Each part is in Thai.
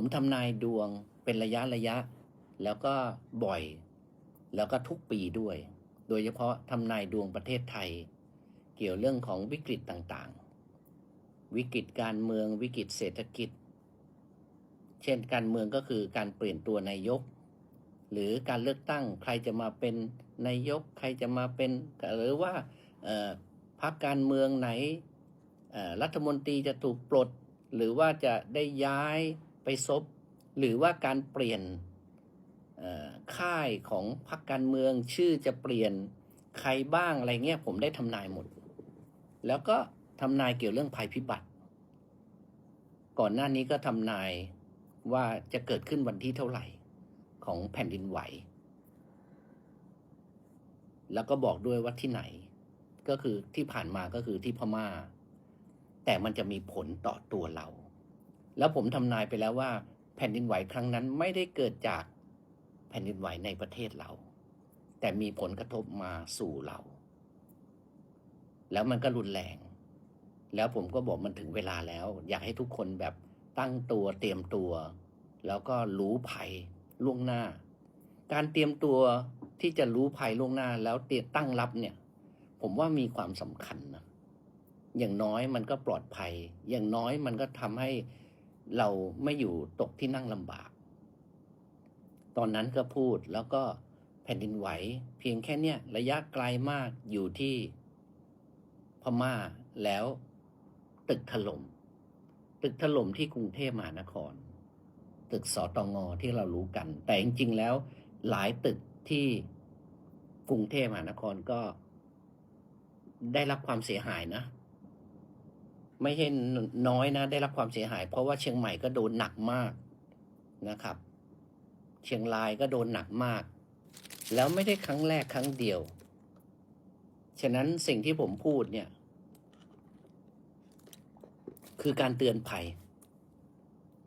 ผมทำนายดวงเป็นระยะระยะ แล้วก็บ่อย แล้วก็ทุกปีด้วย โดยเฉพาะทำนายดวงประเทศไทย เกี่ยวเรื่องของวิกฤตต่างๆ วิกฤตการเมืองวิกฤตเศรษฐกิจ เช่นการเมืองก็คือการเปลี่ยนตัวนายก หรือการเลือกตั้งใครจะมาเป็นนายกใครจะมาเป็นหรือว่าพรรคการเมืองไหนรัฐมนตรีจะถูกปลด หรือว่าจะได้ย้าย ไปซบ หรือว่าการเปลี่ยนเอ่อค่ายของพรรคการเมืองชื่อจะเปลี่ยนใครบ้างอะไรเงี้ยผมได้ทำนายหมด แล้วก็ทำนายเกี่ยวเรื่องภัยพิบัติ ก่อนหน้านี้ก็ทำนายว่าจะเกิดขึ้นวันที่เท่าไหร่ของแผ่นดินไหว แล้วก็บอกด้วยว่าที่ไหน ก็คือที่ผ่านมาก็คือที่พม่า แต่มันจะมีผลต่อตัวเรา แล้วผมทำนายไปแล้วว่า แผ่นดินไหวครั้งนั้นไม่ได้เกิดจากแผ่นดินไหวในประเทศเรา แต่มีผลกระทบมาสู่เรา แล้วมันก็รุนแรง แล้วผมก็บอกมันถึงเวลาแล้ว อยากให้ทุกคนแบบตั้งตัวเตรียมตัว แล้วก็รู้ภัยล่วงหน้า การเตรียมตัวที่จะรู้ภัยล่วงหน้าแล้วเตรียมตั้งรับเนี่ย ผมว่ามีความสำคัญนะอย่างน้อยมันก็ปลอดภัย อย่างน้อยมันก็ทำให้ เราไม่อยู่ตกที่นั่งลำบาก ตอนนั้นก็พูดแล้วก็แผ่นดินไหว เพียงแค่เนี้ยระยะไกลมากอยู่ที่พม่าแล้วตึกถล่มตึกถล่มที่กรุงเทพมหานคร ตึกสตงที่เรารู้กัน แต่จริง ๆ แล้ว หลายตึกที่กรุงเทพมหานครก็ได้รับความเสียหายนะ ไม่ใช่น้อยนะ ได้รับความเสียหาย เพราะว่าเชียงใหม่ก็โดนหนักมากนะครับ เชียงรายก็โดนหนักมาก แล้วไม่ได้ครั้งแรกครั้งเดียว ฉะนั้นสิ่งที่ผมพูดเนี่ย คือการเตือนภัย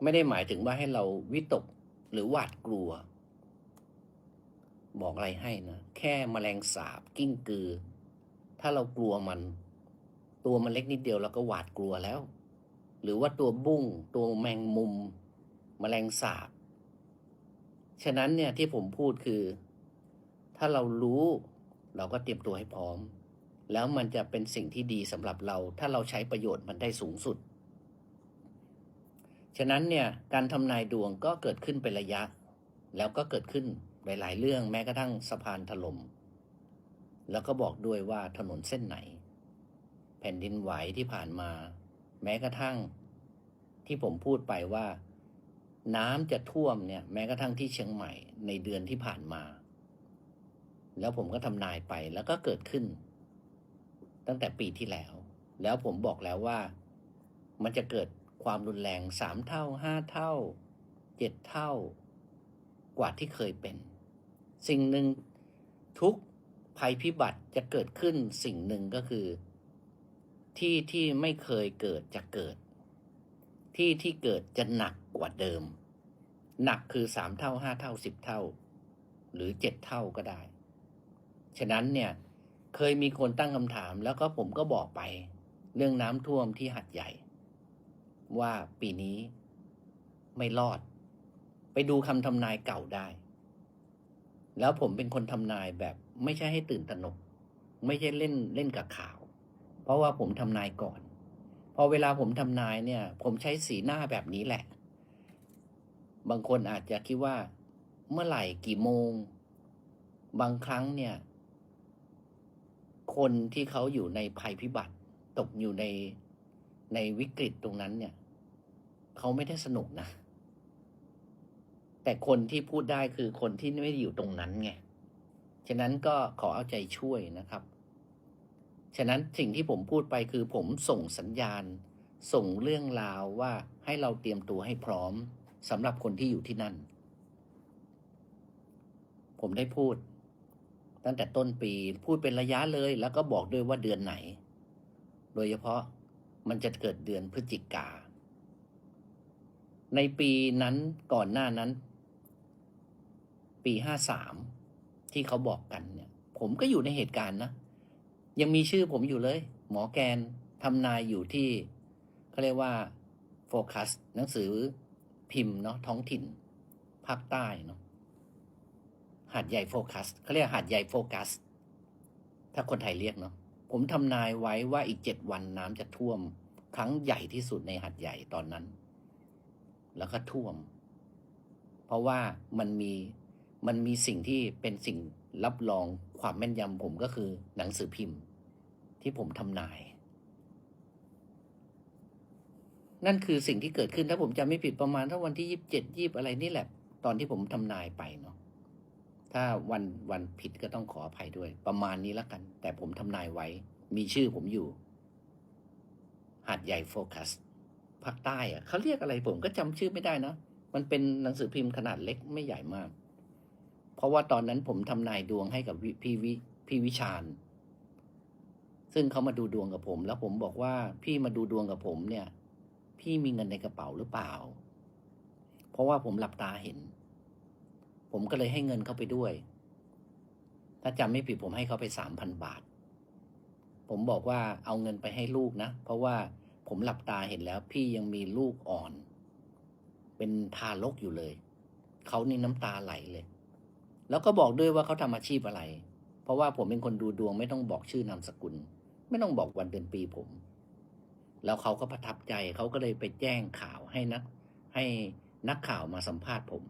ไม่ได้หมายถึงว่าให้เราวิตกหรือหวาดกลัว บอกอะไรให้นะ แค่แมลงสาบกิ้งกือ ถ้าเรากลัวมัน ตัวมันเล็กนิดเดียวเราก็หวาดกลัวแล้ว หรือว่าตัวบุ้ง ตัวแมงมุมแมลงสาบ ฉะนั้นเนี่ยที่ผมพูดคือ ถ้าเรารู้เราก็เตรียมตัวให้พร้อม แล้วมันจะเป็นสิ่งที่ดีสำหรับเรา ถ้าเราใช้ประโยชน์มันได้สูงสุด ฉะนั้นเนี่ยการทำนายดวงก็เกิดขึ้นเป็นระยะ แล้วก็เกิดขึ้นหลาย ๆ เรื่องแม้กระทั่งสะพานถล่มแล้วก็บอกด้วยว่าถนนเส้นไหน แผ่นดินไหวที่ผ่านมา แม้กระทั่ง ที่ผมพูดไปว่า น้ำจะท่วมเนี่ย แม้กระทั่งที่เชียงใหม่ในเดือนที่ผ่านมา แล้วผมก็ทำนายไปแล้วก็เกิดขึ้น ตั้งแต่ปีที่แล้ว แล้วผมบอกแล้วว่า มันจะเกิดความรุนแรงสามเท่าห้าเท่าเจ็ดเท่ากว่าที่เคยเป็น สิ่งหนึ่งทุกภัยพิบัติจะเกิดขึ้นสิ่งหนึ่งก็คือ ที่ที่ไม่เคยเกิดจะเกิด ที่ที่เกิดจะหนักกว่าเดิม หนักคือสามเท่าห้าเท่าสิบเท่า หรือเจ็ดเท่าก็ได้ ฉะนั้นเนี่ยเคยมีคนตั้งคำถามแล้วก็ผมก็บอกไป เรื่องน้ำท่วมที่หัดใหญ่ ว่าปีนี้ไม่รอด ไปดูคำทำนายเก่าได้ แล้วผมเป็นคนทำนายแบบไม่ใช่ให้ตื่นตระหนก ไม่ใช่เล่นเล่นกับข่าว เพราะว่าผมทำนายก่อน พอเวลาผมทำนายเนี่ย ผมใช้สีหน้าแบบนี้แหละ บางคนอาจจะคิดว่า เมื่อไหร่กี่โมง บางครั้งเนี่ย คนที่เขาอยู่ในภัยพิบัติตกอยู่ในในวิกฤตตรงนั้นเนี่ย เขาไม่ได้สนุกนะ แต่คนที่พูดได้คือคนที่ไม่ได้อยู่ตรงนั้นไง ฉะนั้นก็ขอเอาใจช่วยนะครับ ฉะนั้นสิ่งที่ผมพูดไปคือผมส่งสัญญาณ ส่งเรื่องราวว่าให้เราเตรียมตัวให้พร้อมสำหรับคนที่อยู่ที่นั่น ผมได้พูด ตั้งแต่ต้นปีพูดเป็นระยะเลยแล้วก็บอกด้วยว่าเดือนไหน โดยเฉพาะมันจะเกิดเดือนพฤศจิกา ในปีนั้นก่อนหน้านั้น ปีห้าสามที่เขาบอกกันเนี่ย ผมก็อยู่ในเหตุการณ์นะ ยังมีชื่อผมอยู่เลย หมอแกนทำนายอยู่ที่เขาเรียกว่าโฟกัสหนังสือพิมพ์เนาะท้องถิ่นภาคใต้เนาะหาดใหญ่โฟกัสเขาเรียกหาดใหญ่โฟกัส ถ้าคนไทยเรียกเนาะผมทำนายไว้ว่าอีกเจ็ดวันน้ำจะท่วม ครั้งใหญ่ที่สุดในหาดใหญ่ตอนนั้น แล้วก็ท่วม เพราะว่ามันมีมันมีสิ่งที่เป็นสิ่งรับรอง ความแม่นยำผมก็คือหนังสือพิมพ์ ที่ผมทำนาย นั่นคือสิ่งที่เกิดขึ้นถ้าผมจำไม่ผิดประมาณถ้าวันที่ยี่สิบเจ็ดยี่อะไรนี่แหละ ตอนที่ผมทำนายไปเนาะถ้าวันวันผิดก็ต้องขออภัยด้วย ประมาณนี้แล้วกัน แต่ผมทำนายไว้ มีชื่อผมอยู่ หาดใหญ่โฟกัสภาคใต้อะเขาเรียกอะไรผมก็จำชื่อไม่ได้นะ มันเป็นหนังสือพิมพ์ขนาดเล็กไม่ใหญ่มาก เพราะว่าตอนนั้นผมทำนายดวงให้กับพี่วิพี่วิชาญ ซึ่งเขามาดูดวงกับผม แล้วผมบอกว่าพี่มาดูดวงกับผมเนี่ย พี่มีเงินในกระเป๋าหรือเปล่า เพราะว่าผมหลับตาเห็น ผมก็เลยให้เงินเขาไปด้วย ถ้าจำไม่ผิดผมให้เขาไปสามพันบาท ผมบอกว่าเอาเงินไปให้ลูกนะ เพราะว่าผมหลับตาเห็นแล้ว พี่ยังมีลูกอ่อน เป็นทารกอยู่เลย เขานี่น้ำตาไหลเลย แล้วก็บอกด้วยว่าเขาทำอาชีพอะไร เพราะว่าผมเป็นคนดูดวงไม่ต้องบอกชื่อนามสกุล ไม่ต้องบอกวันเดือนปีผม แล้วเขาก็ประทับใจเขาก็เลยไปแจ้งข่าวให้นักให้นักข่าวมาสัมภาษณ์ผม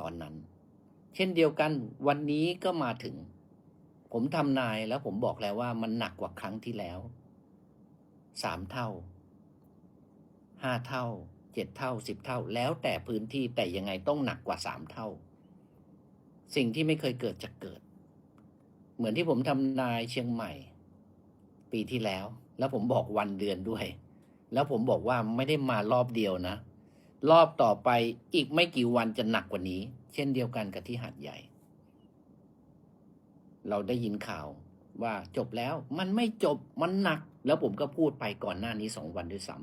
ตอนนั้น เช่นเดียวกันวันนี้ก็มาถึง ผมทำนายแล้วผมบอกแล้วว่ามันหนักกว่าครั้งที่แล้วสามเท่าห้าเท่าเจ็ดเท่าสิบเท่า แล้วแต่พื้นที่แต่ยังไงต้องหนักกว่าสามเท่า สิ่งที่ไม่เคยเกิดจะเกิด เหมือนที่ผมทำนายเชียงใหม่ ปีที่แล้ว แล้วผมบอกวันเดือนด้วย แล้วผมบอกว่าไม่ได้มารอบเดียวนะ รอบต่อไปอีกไม่กี่วันจะหนักกว่านี้ เช่นเดียวกันกับที่หาดใหญ่ เราได้ยินข่าวว่าจบแล้วมันไม่จบมันหนัก แล้วผมก็พูดไปก่อนหน้านี้สองวันด้วยซ้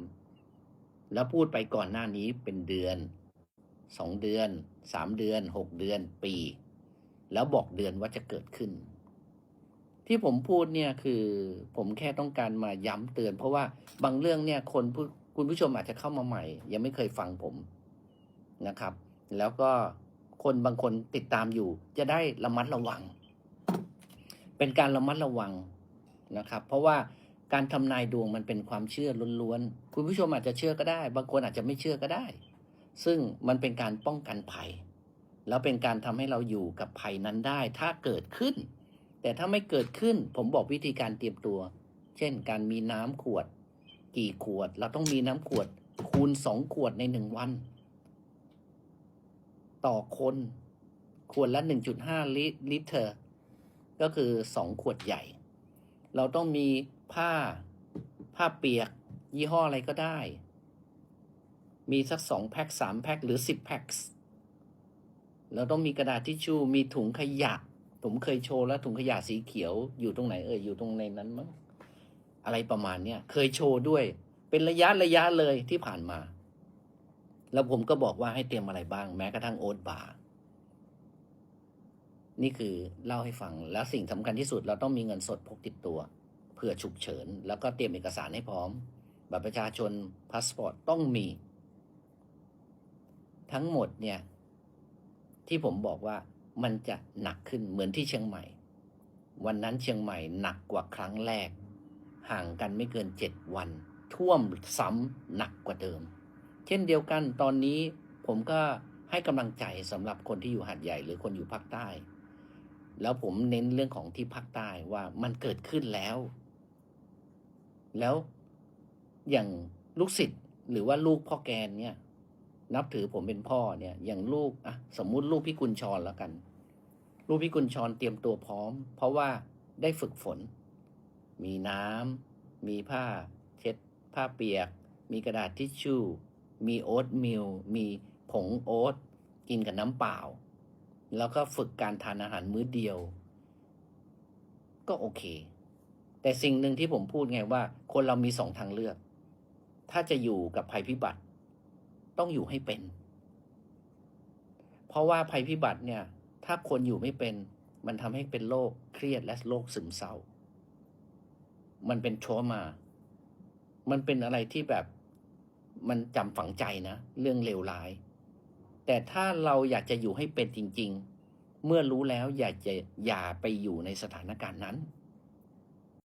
ำแล้วพูดไปก่อนหน้านี้เป็นเดือนสองเดือนสามเดือนหกเดือน ปี แล้วบอกเดือนว่าจะเกิดขึ้น ที่ผมพูดเนี่ยคือผมแค่ต้องการมาย้ำเตือน เพราะว่าบางเรื่องเนี่ยคนคุณผู้ชมอาจจะเข้ามาใหม่ ยังไม่เคยฟังผมนะครับ แล้วก็คนบางคนติดตามอยู่ จะได้ระมัดระวัง เป็นการระมัดระวังนะครับ เพราะว่าการทำนายดวงมันเป็นความเชื่อล้วนๆ คุณผู้ชมอาจจะเชื่อก็ได้ บางคนอาจจะไม่เชื่อก็ได้ ซึ่งมันเป็นการป้องกันภัย แล้วเป็นการทำให้เราอยู่กับภัยนั้นได้ ถ้าเกิดขึ้น แต่ถ้าไม่เกิดขึ้น ผมบอกวิธีการเตรียมตัว เช่น การมีน้ำขวด กี่ขวด เราต้องมีน้ำขวด คูณสองขวดในหนึ่งวัน ต่อคนขวดละหนึ่งจุดห้าลิตรก็คือสองขวดใหญ่ เราต้องมีผ้าผ้าเปียก ยี่ห้ออะไรก็ได้ มีสักสองแพ็คสามแพ็ค หรือสิบแพ็ค เราต้องมีกระดาษทิชชู่มีถุงขยะ ผมเคยโชว์แล้วถุงขยะสีเขียวอยู่ตรงไหนเอ่ยอยู่ตรงในนั้นมั้งอะไรประมาณเนี้ยเคยโชว์ด้วย เป็นระยะระยะเลยที่ผ่านมา แล้วผมก็บอกว่าให้เตรียมอะไรบ้างแม้กระทั่งโอ๊ตบาร์นี่คือเล่าให้ฟังแล้วสิ่งสำคัญที่สุดเราต้องมีเงินสดพกติดตัวเผื่อฉุกเฉิน แล้วก็เตรียมเอกสารให้พร้อมบัตรประชาชนพาสปอร์ตต้องมี ทั้งหมดเนี่ย ที่ผมบอกว่ามันจะหนักขึ้นเหมือนที่เชียงใหม่ วันนั้นเชียงใหม่หนักกว่าครั้งแรก ห่างกันไม่เกินเจ็ดวัน ท่วมซ้ำหนักกว่าเดิม เช่นเดียวกันตอนนี้ผมก็ให้กำลังใจสำหรับคนที่อยู่หาดใหญ่หรือคนอยู่ภาคใต้ แล้วผมเน้นเรื่องของที่ภาคใต้ว่ามันเกิดขึ้นแล้ว แล้วอย่างลูกศิษย์หรือว่าลูกพ่อแกนเนี่ย นับถือผมเป็นพ่อเนี่ย อย่างลูกอะสมมุติลูกพี่กุลชรแล้วกัน ลูกพี่กุลชรเตรียมตัวพร้อม เพราะว่าได้ฝึกฝน มีน้ำมีผ้า เช็ดผ้าเปียก มีกระดาษทิชชู่ มีโอ๊ตมิลมีผงโอ๊ตกินกับน้ำเปล่า แล้วก็ฝึกการทานอาหารมื้อเดียว ก็โอเค แต่สิ่งหนึ่งที่ผมพูดไงว่า คนเรามีสองทางเลือก ถ้าจะอยู่กับภัยพิบัติ ต้องอยู่ให้เป็น เพราะว่าภัยพิบัติเนี่ย ถ้าคนอยู่ไม่เป็น มันทำให้เป็นโรคเครียดและโรคซึมเศร้า มันเป็นโทรมา มันเป็นอะไรที่แบบมันจำฝังใจนะ เรื่องเลวร้าย แต่ถ้าเราอยากจะอยู่ให้เป็นจริง ๆ เมื่อรู้แล้วอย่าจะอย่าไปอยู่ในสถานการณ์นั้น